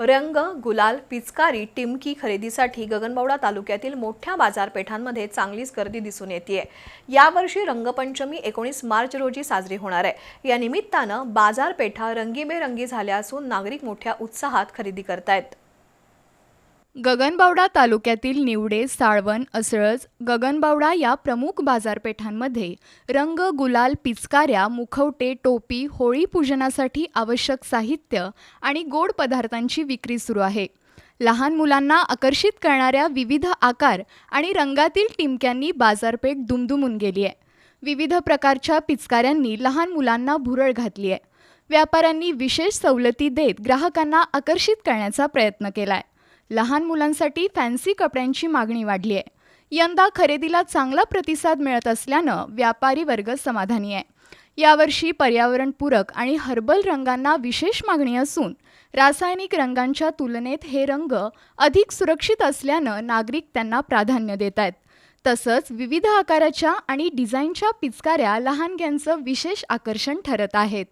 रंग गुलाल पिचकारी टिमकी खरेदीसाठी गगनबावडा तालुक्यातील मोठ्या बाजारपेठांमध्ये चांगलीच गर्दी दिसून येते यावर्षी रंगपंचमी एकोणीस मार्च रोजी साजरी होणार आहे. या निमित्तानं बाजारपेठा रंगीबेरंगी झाल्या असून नागरिक मोठ्या उत्साहात खरेदी करतायत. गगनबावडा तालुक्यातील निवडे साळवण असळज गगनबावडा या प्रमुख बाजारपेठांमध्ये रंग गुलाल पिचकाऱ्या मुखवटे टोपी होळी पूजनासाठी आवश्यक साहित्य आणि गोड पदार्थांची विक्री सुरू आहे. लहान मुलांना आकर्षित करणाऱ्या विविध आकार आणि रंगातील टिमक्यांनी बाजारपेठ दुमदुमून गेली आहे. विविध प्रकारच्या पिचकाऱ्यांनी लहान मुलांना भुरळ घातली आहे. व्यापाऱ्यांनी विशेष सवलती देत ग्राहकांना आकर्षित करण्याचा प्रयत्न केला आहे लहान मुलांसाठी फॅन्सी कपड्यांची मागणी वाढली आहे. यंदा खरेदीला चांगला प्रतिसाद मिळत असल्यानं व्यापारी वर्ग समाधानी आहे. यावर्षी पर्यावरणपूरक आणि हर्बल रंगांना विशेष मागणी असून रासायनिक रंगांच्या तुलनेत हे रंग अधिक सुरक्षित असल्यानं नागरिक त्यांना प्राधान्य देत आहेत तसंच विविध आकाराच्या आणि डिझाईनच्या पिचकाऱ्या लहानग्यांचं विशेष आकर्षण ठरत आहेत.